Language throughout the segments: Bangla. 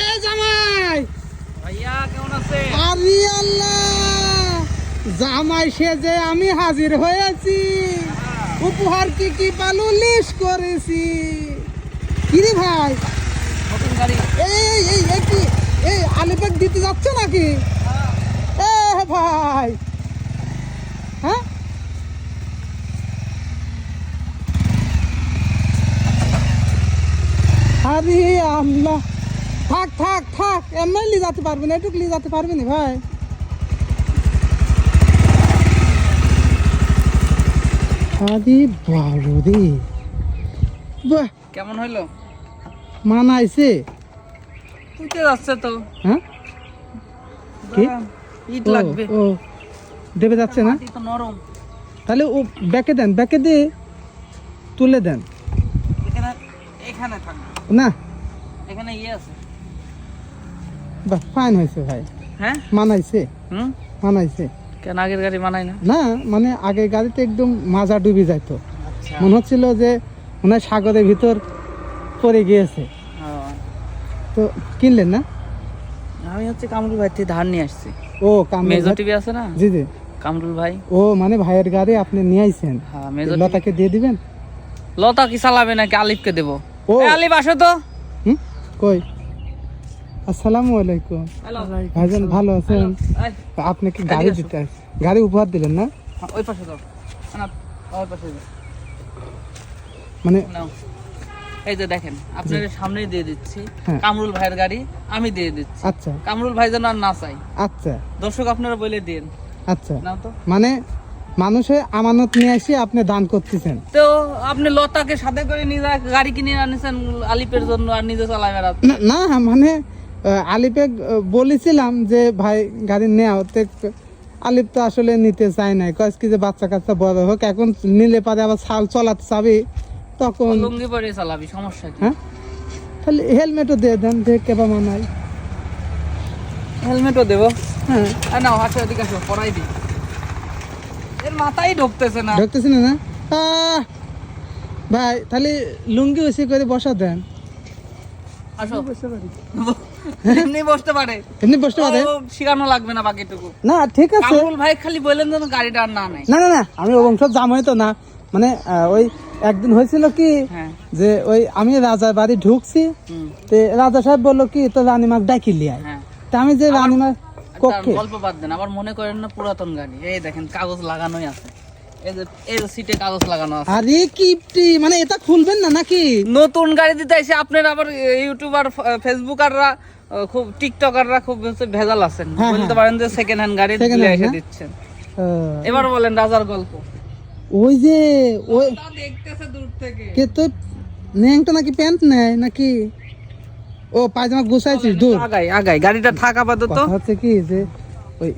এ জামাই। ভাইয়া কেমন আছে আরে আল্লাহ। জামাই সেজে আমি হাজির হয়েছি। উপহার কি কি পালু লিস্ট করেছি? কিরে ভাই? এই এই এই কি? এই আলিপেক দিতে যাচ্ছে নাকি? এ ভাই। হ্যাঁ? আরে আল্লাহ। থাক থাক থাক। এমনি নিয়ে যেতে পারবি না এটুকু নিয়ে যেতে পারবি না ভাই। আরে বারো রে বাহ। কেমন হইল? মানাইছে। তুইতে যাচ্ছে তো। হ্যাঁ? কি? ইট লাগবে। ও দেবে যাচ্ছে না? তো নরম। তাহলে ও ব্যাকে দেন ব্যাকে দে তুলে দেন। এখানে এখানে থাকবে না। এখানে ইয়ে আছে। বাহ ফাইন হয়েছে ভাই। হ্যাঁ? মানাইছে। হুম? মানাইছে। কেন আগের গাড়ি মানাই না? না মানে আগে গাড়িতে একদম মাজা ডুবে যাইতো। আচ্ছা। মনে হচ্ছিল যে মনে হয় সাগরের ভিতর পড়ে গিয়েছে। তো কিনলেন না? আমি হচ্ছে কামরুল ভাই থেকে ধার নিয়ে আসছি। ও কামরুল মেজো ভাই- টিভি আছে না? জি জি। কামরুল ভাই। ও মানে ভাইয়ের গাড়ি আপনি নিয়ে আইছেন। হ্যাঁ মেজো লতাকে দিয়ে দিবেন? লতা কি চালাবে নাকি আলিফকে দেবো? ও। আলিফ আসো তো। হুম? কই? আসসালামু আলাইকুম। ভাইজান ভালো আছেন? এই, আপনি কি গাড়ি দিতে গাড়ি উপহার দিলেন না? ওই পাশে না ওই পাশে মানে। এই যে দেখেন আপনার সামনেই দিয়ে দিচ্ছি। হ্যাঁ। কামরুল ভাইয়ের গাড়ি আমি দিয়ে দিচ্ছি। আচ্ছা। কামরুল ভাই যেন আর না চাই আচ্ছা। দর্শক আপনারা বলে দিন আচ্ছা। নাও তো। মানে মানুষে আমানত নিয়ে এসে আপনি দান করতেছেন। তো আপনি লতাকে সাথে করে নিয়ে গাড়ি কিনে আনিছেন আলিপের জন্য আর নিজে চালাবেন না না মানে আলিপে বলেছিলাম যে ভাই গাড়ি নেওয়া তো আলিপ তো আসলে নিতে চায় নাই। কয়েক কি যে বাচ্চা কাচ্চা বড় হোক এখন নিলে পারে আবার ছাল চলাতে চাবি। তখন লুঙ্গি পরে চালাবি সমস্যা কি? হ্যাঁ? তাহলে হেলমেটও দিয়ে দেন যে কেবা মানাই হেলমেটও দেবো? হ্যাঁ। আর নাও হাসো এদিকে আসো পড়াই দি। এর মাথায় ঢুকতেছে না। ঢুকতেছি না না? আহ, ভাই তাহলে লুঙ্গি ওইসে করে বসা দেন। আসো। এমনি বসতে পারে। এমনি বসতে পারে? শিখানো লাগবে না বাকিটুকু। না ঠিক আছে। কামরুল ভাই খালি যেন গাড়িটা আর না নেয়। না না না আমি না। মানে ওই একদিন হয়েছিল কি হ্যাঁ। যে ওই আমি রাজার বাড়ি ঢুকছি তে রাজা সাহেব বলল কি তো রানীমাক ডাকি লিয়াই হ্যাঁ। তা আমি যে রানীমার তার কক্ষে গল্প বাদ দেন আবার মনে করেন না পুরাতন গাড়ি। এই দেখেন কাগজ লাগানোই আছে। এই যে এই যে সিটে কাগজ লাগানো আছে। আরে কিপটি মানে এটা খুলবেন না নাকি? নতুন গাড়ি দিতে এসে আপনার আবার ইউটিউবার ফেসবুকাররা খুব টিকটকাররা খুব ভেজাল আছেন। হ্যাঁ, বলতে হ্যাঁ। পারেন যে সেকেন্ড হ্যান্ড গাড়ি Second এসে দিচ্ছেন। এবার বলেন রাজার গল্প। ওই যে ওই দেখতেছে দূর থেকে। কে তো ন্যাংটা নাকি প্যান্ট নেয় নাকি? ও পায়জামা গুছাইছিস দূর। আগাই আগাই গাড়িটা থাক আপাতত। হচ্ছে কি যে ওই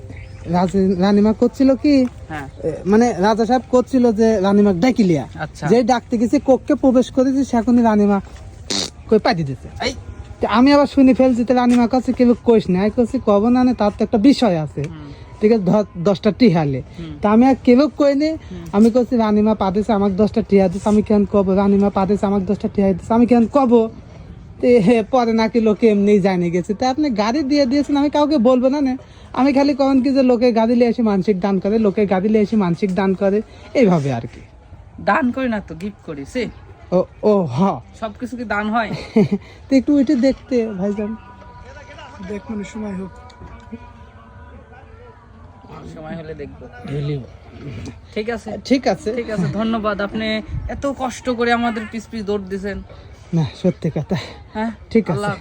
রানীমা করছিল কি? হ্যাঁ। মানে রাজা সাহেব করছিল যে রানীমাক ডাকিলিয়া। আচ্ছা। যে ডাকতে গেছে কক্ষে প্রবেশ করেছে সেখনই রানীমা কই পাই দিতেছে। এই। তো আমি আবার শুনে ফেলছি তো রানীমা কাছে কেউ কইস না কইছি কব না নে, তার তো একটা বিষয় আছে। ঠিক আছে দশটা টিহালে। তা আমি আর কেউ কইনি আমি কইছি রানীমা পাতেছে আমাকে দশটা টিহা দিচ্ছে আমি কেন কব? রানীমা পাতেছে আমাকে দশটা টিহা দিচ্ছে আমি কেন কব? তো পরে নাকি লোকে এমনিই জানিয়ে গেছে। তা আপনি গাড়ি দিয়ে দিয়েছেন আমি কাউকে বলব না না। আমি খালি কখন কি যে লোকে গাড়ি নিয়ে এসে মানসিক দান করে লোকে গাড়ি নিয়ে এসে মানসিক দান করে এইভাবে আর কি। দান করি না তো গিফট করি সে। ও ও হ। সবকিছু কি দান হয়? তো একটু ওইটা দেখতে ভাইজান। দেখ মানে সময় হোক। সময় হলে দেখব। ঠিক আছে। ঠিক আছে। ঠিক আছে ধন্যবাদ। আপনি এত কষ্ট করে আমাদের পিস পিস দৌড় দিছেন না সত্যি কথা। হ্যাঁ? ঠিক আছে।